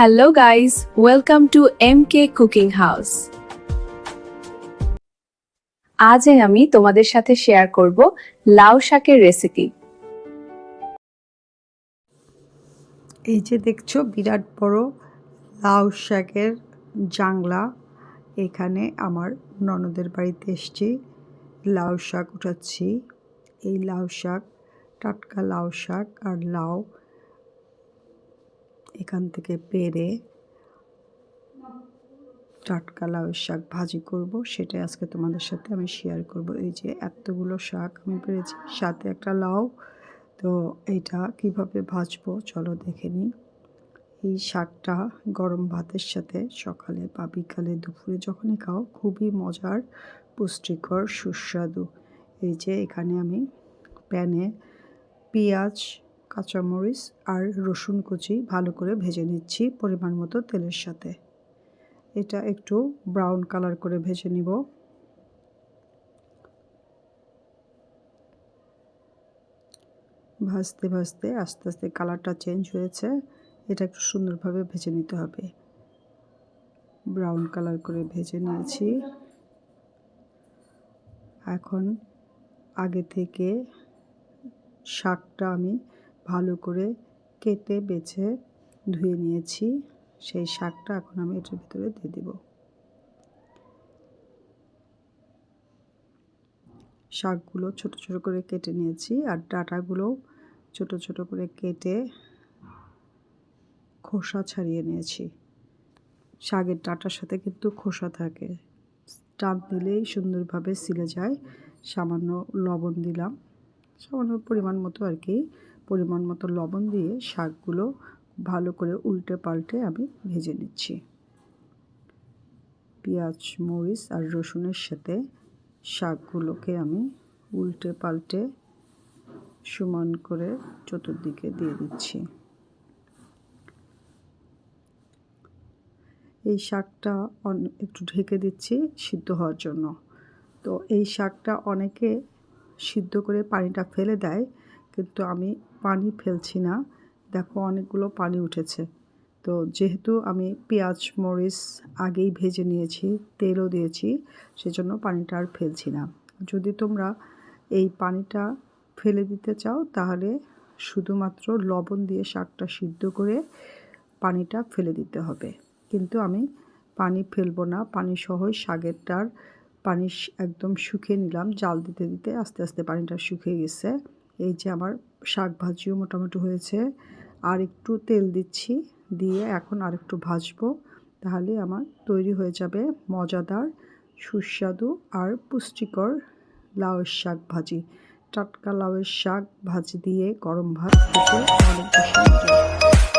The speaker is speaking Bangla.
Hello guys welcome to M K cooking house আজ আমি তোমাদের সাথে শেয়ার করব লাউ শাকের রেসিপি এই যে দেখছ, বিরাট বড় লাউ শাকের জাংলা। এখানে আমার ননদের বাড়িতে এসছি, লাউ শাক উঠাচ্ছি। এই লাউ শাক, টাটকা লাউ শাক আর লাউ এখান থেকে পেরে টাটকা লাউ শাক ভাজি করব। সেটাই আজকে তোমাদের সাথে আমি শেয়ার করব। এই যে এতগুলো শাক আমি পেরেছি, সাথে একটা লাউ। তো এটা কীভাবে ভাজবো চলো দেখে নিই। এই শাকটা গরম ভাতের সাথে সকালে বা বিকালে দুপুরে যখনই খাও খুবই মজার, পুষ্টিকর, সুস্বাদু। এই যে এখানে আমি প্যানে পেঁয়াজ কাঁচামরিচ আর রসুন কুচি ভালো করে ভেজে নিচ্ছি পরিমাণ মতো তেলের সাথে। এটা একটু ব্রাউন কালার করে ভেজে নিব। ভাজতে ভাজতে আস্তে আস্তে কালারটা চেঞ্জ হয়েছে। এটা একটু সুন্দরভাবে ভেজে নিতে হবে। ব্রাউন কালার করে ভেজে নিয়েছি। এখন আগে থেকে শাকটা আমি ভালো করে কেটে, বেছে, ধুয়ে নিয়েছি। সেই শাকটা এখন আমি এটার ভিতরে দিয়ে দেব। শাকগুলো ছোট ছোট করে কেটে নিয়েছি আর ডাটাগুলো ছোট ছোট করে কেটে খোসা ছাড়িয়ে নিয়েছি। শাকের ডাটার সাথে কিন্তু খোসা থাকে। টান দিলেই সুন্দরভাবে সিলে যায়। সামান্য লবণ দিলাম। সামান্য পরিমাণ মতো আর কি পরিমাণ মতো লবণ দিয়ে শাকগুলো ভালো করে উল্টে পাল্টে আমি ভেজে নিচ্ছি। পেঁয়াজ, মরিচ আর রসুনের সাথে শাকগুলোকে আমি উল্টে পাল্টে সমান করে চতুর্দিকে দিয়ে দিচ্ছি। এই শাকটা একটু ঢেকে দিচ্ছি সিদ্ধ হওয়ার জন্য। তো এই শাকটা অনেকে সিদ্ধ করে পানিটা ফেলে দেয়, কিন্তু আমি পানি ফেলছি না। দেখো অনেকগুলো পানি উঠেছে। তো যেহেতু আমি পেঁয়াজ, মরিচ আগেই ভেজে নিয়েছি, তেলও দিয়েছি, সেজন্য পানিটা আর ফেলছি না। যদি তোমরা এই পানিটা ফেলে দিতে চাও, তাহলে শুধুমাত্র লবণ দিয়ে শাকটা সিদ্ধ করে পানিটা ফেলে দিতে হবে। কিন্তু আমি পানি ফেলব না, পানি সহ শাকেরটার পানি একদম শুকিয়ে নিলাম। জাল দিতে দিতে আস্তে আস্তে পানিটা শুকিয়ে গেছে। এই যে আমার শাক ভাজিও মোটামুটি হয়েছে। আর একটু তেল দিচ্ছি, দিয়ে এখন আর একটু ভাজবো। তাহলে আমার তৈরি হয়ে যাবে মজাদার, সুস্বাদু আর পুষ্টিকর লাউয়ের শাক ভাজি। টাটকা লাউয়ের শাক ভাজি দিয়ে গরম ভাত খেতে অনেক বেশি